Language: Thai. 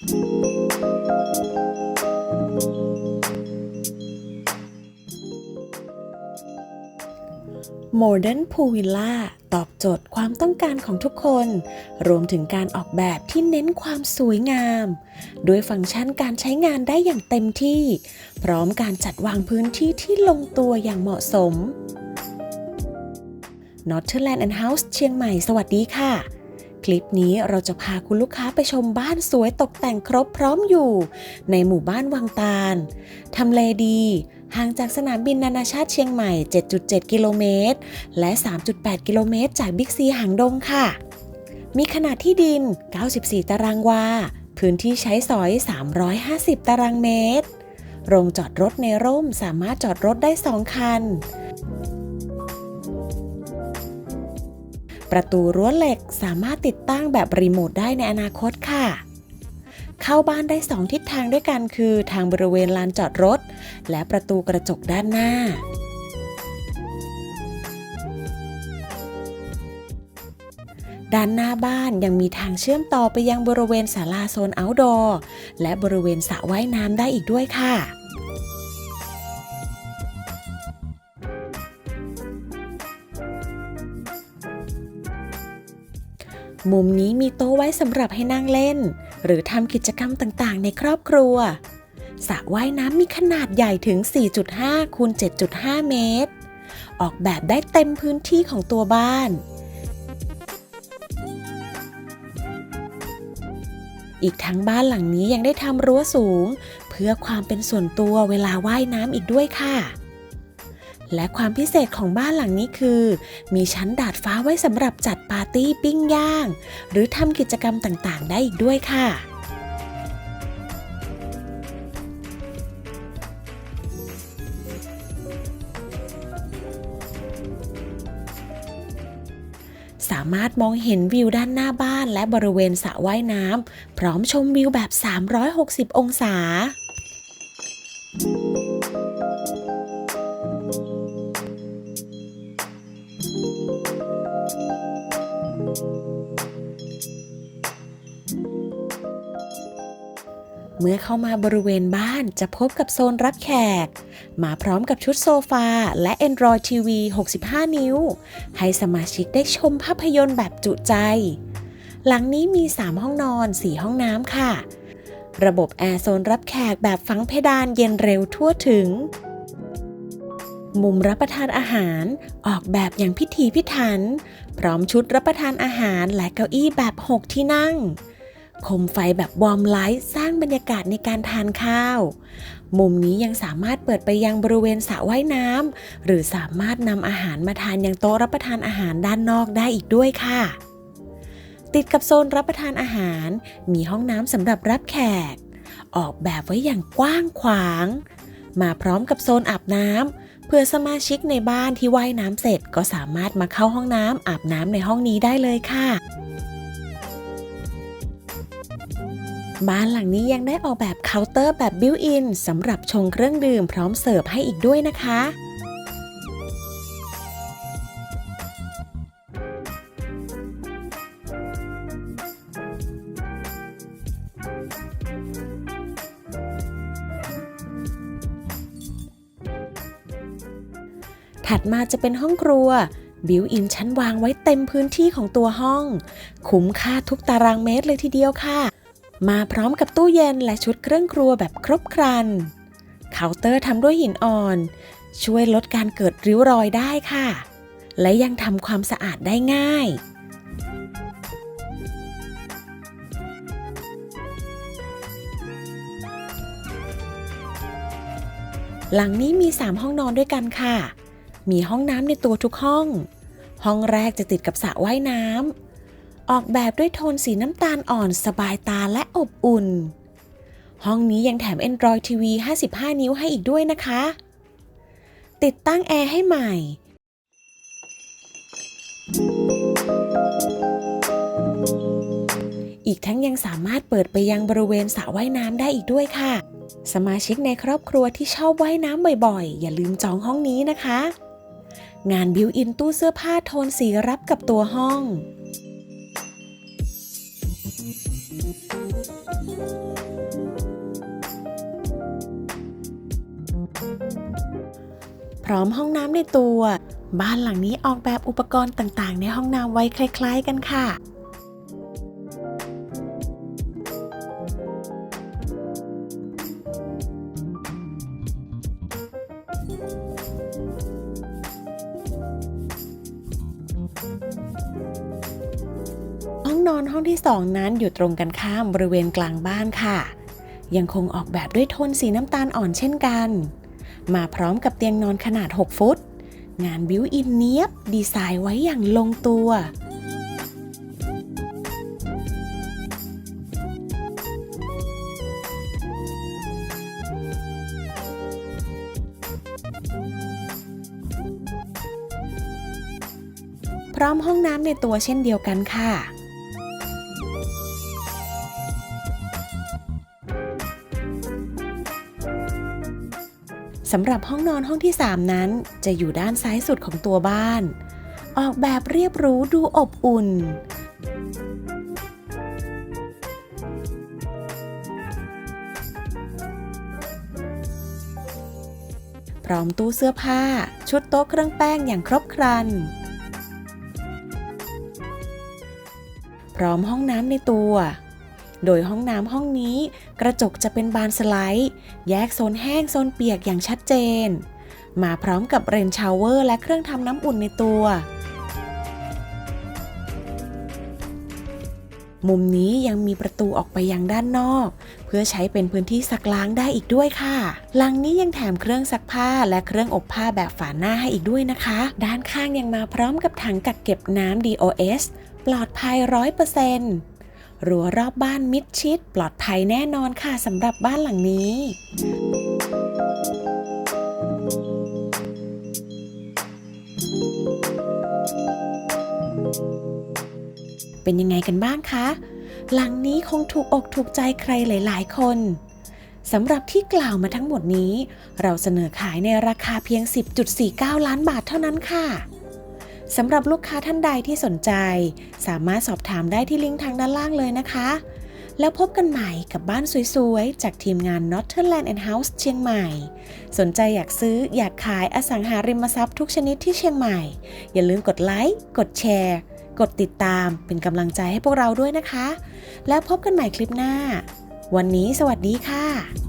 Modern Pool Villa ตอบโจทย์ความต้องการของทุกคน รวมถึงการออกแบบที่เน้นความสวยงาม ด้วยฟังก์ชันการใช้งานได้อย่างเต็มที่ พร้อมการจัดวางพื้นที่ที่ลงตัวอย่างเหมาะสม Northern and House เชียงใหม่ สวัสดีค่ะ ลิปนี้เราจะพาคุณลูกค้าไปชมบ้านสวยตกแต่งครบพร้อมอยู่ ในหมู่บ้านวังตาลทำเลดีห่างจากสนามบินนานาชาติเชียงใหม่ 7.7 กิโลเมตร และ 3.8 กิโลเมตร จากบิ๊กซีหางดงค่ะ มีขนาดที่ดิน 94 ตารางวา พื้นที่ใช้สอย 350 ตารางเมตร โรงจอดรถในร่มสามารถจอดรถได้ 2 คัน ประตูรั้วเหล็กสามารถติดตั้งแบบรีโมทได้ในอนาคตค่ะ เข้าบ้านได้ 2 ทิศทางด้วยกันคือ ทางบริเวณลานจอดรถ และประตูกระจกด้านหน้าด้านหน้าบ้านยังมีทางเชื่อมต่อไปยังบริเวณศาลาโซน outdoor และบริเวณสระว่ายน้ำได้อีกด้วยค่ะ มุมนี้มีโต๊ะไว้สำหรับให้นั่งเล่น หรือทำกิจกรรมต่างๆ ในครอบครัวสระว่ายน้ำมีขนาดใหญ่ถึง 4.5คูณ7.5 เมตร ออกแบบได้เต็มพื้นที่ของตัวบ้าน อีกทั้งบ้านหลังนี้ยังได้ทำรั้วสูง เพื่อความเป็นส่วนตัวเวลาว่ายน้ำอีกด้วยค่ะ และความพิเศษของบ้านหลังนี้คือ มีชั้นดาดฟ้าไว้สำหรับจัดปาร์ตี้ปิ้งย่าง หรือทำกิจกรรมต่างๆ ได้อีกด้วยค่ะสามารถมองเห็นวิวด้านหน้าบ้านและบริเวณสระว่ายน้ำพร้อมชมวิวแบบ 360 องศา มื่อเข้ามาบริเวณบ้านจะพบกับโซนรับแขก มาพร้อมกับชุดโซฟา และ Android TV 65 นิ้ว ให้สมาชิกได้ชมภาพยนตร์แบบจุใจ หลังนี้มี 3 ห้องนอน 4 ห้องน้ำค่ะ ระบบแอร์โซนรับแขกแบบฝังเพดานเย็นเร็วทั่วถึง มุมรับประทานอาหารออกแบบอย่างพิถีพิถัน พร้อมชุดรับประทานอาหารและเก้าอี้แบบ 6 ที่นั่ง คมไฟแบบวอร์มไลท์สร้างบรรยากาศในการทานข้าว มุมนี้ยังสามารถเปิดไปยังบริเวณสระว่ายน้ำหรือสามารถนำอาหารมาทานยังโต๊ะรับประทานอาหารด้านนอกได้อีกด้วยค่ะ ติดกับโซนรับประทานอาหาร มีห้องน้ำสำหรับรับแขก ออกแบบไว้อย่างกว้างขวาง มาพร้อมกับโซนอาบน้ำเพื่อสมาชิกในบ้านที่ว่ายน้ำเสร็จก็สามารถมาเข้าห้องน้ำอาบน้ำในห้องนี้ได้เลยค่ะ บ้านหลังนี้ยังได้ออกแบบเคาน์เตอร์แบบบิวอินสำหรับชงเครื่องดื่มพร้อมเสิร์ฟให้อีกด้วยนะคะถัดมาจะเป็นห้องครัว บิวอินชั้นวางไว้เต็มพื้นที่ของตัวห้อง คุ้มค่าทุกตารางเมตรเลยทีเดียวค่ะ มาพร้อมกับตู้เย็นและชุดเครื่องครัวแบบครบครัน เคาน์เตอร์ทำด้วยหินอ่อน ช่วยลดการเกิดริ้วรอยได้ค่ะ และยังทำความสะอาดได้ง่ายหลังนี้มี 3 ห้องนอนด้วยกันค่ะ มีห้องน้ำในตัวทุกห้อง ห้องแรกจะติดกับสระว่ายน้ำ ออกแบบด้วยโทนสีน้ำตาลอ่อนสบายตาและอบอุ่น ห้องนี้ยังแถม Android TV 55 นิ้วให้อีกด้วยนะคะ ติดตั้งแอร์ให้ใหม่ อีกทั้งยังสามารถเปิดไปยังบริเวณสระว่ายน้ำได้อีกด้วยค่ะ สมาชิกในครอบครัวที่ชอบว่ายน้ำบ่อยๆ อย่าลืมจองห้องนี้นะคะ งานบิวอินตู้เสื้อผ้าโทนสีรับกับตัวห้อง พร้อมห้องน้ำในตัว บ้านหลังนี้ออกแบบอุปกรณ์ต่างๆ ในห้องน้ำไว้คล้าย ๆ กันค่ะ นอนห้องที่สองนั้นอยู่ตรงกันข้ามบริเวณกลางบ้านค่ะ ยังคงออกแบบด้วยโทนสีน้ำตาลอ่อนเช่นกัน มาพร้อมกับเตียงนอนขนาด 6 ฟุต งานบิวอินเนียบ ดีไซน์ไว้อย่างลงตัว พร้อมห้องน้ำในตัวเช่นเดียวกันค่ะ สำหรับห้องนอนห้องที่ 3 นั้น จะอยู่ด้านซ้ายสุดของตัวบ้าน ออกแบบเรียบรู้ดูอบอุ่น พร้อมตู้เสื้อผ้า ชุดโต๊ะเครื่องแป้งอย่างครบครัน พร้อมห้องน้ำในตัว โดยห้องน้ำห้องนี้ กระจกจะเป็นบานสไลด์ แยกโซนแห้งโซนเปียกอย่างชัดเจน มาพร้อมกับเรนชาวเวอร์และเครื่องทำน้ำอุ่นในตัว มุมนี้ยังมีประตูออกไปยังด้านนอก เพื่อใช้เป็นพื้นที่ซักล้างได้อีกด้วยค่ะ หลังนี้ยังแถมเครื่องซักผ้าและเครื่องอบผ้าแบบฝาหน้าให้อีกด้วยนะคะ ด้านข้างยังมาพร้อมกับถังกักเก็บน้ำ DOS ปลอดภัยร้อยเปอร์เซ็นต์ รั้วรอบบ้านมิดชิด ปลอดภัยแน่นอนค่ะสำหรับบ้านหลังนี้เป็นยังไงกันบ้างคะ หลังนี้คงถูกอกถูกใจใครหลาย ๆ คนสำหรับที่กล่าวมาทั้งหมดนี้ เราเสนอขายในราคาเพียง 10.49 ล้านบาทเท่านั้นค่ะ สำหรับลูกค้าท่านใดที่สนใจ สามารถสอบถามได้ที่ลิงก์ทางด้านล่างเลยนะคะ แล้วพบกันใหม่กับบ้านสวยๆ จากทีมงาน Northern and House เชียงใหม่ สนใจอยากซื้ออยากขายอสังหาริมทรัพย์ทุกชนิดที่เชียงใหม่ อย่าลืมกดไลค์กดแชร์ กดติดตามเป็นกำลังใจให้พวกเราด้วยนะคะ แล้วพบกันใหม่คลิปหน้า วันนี้สวัสดีค่ะ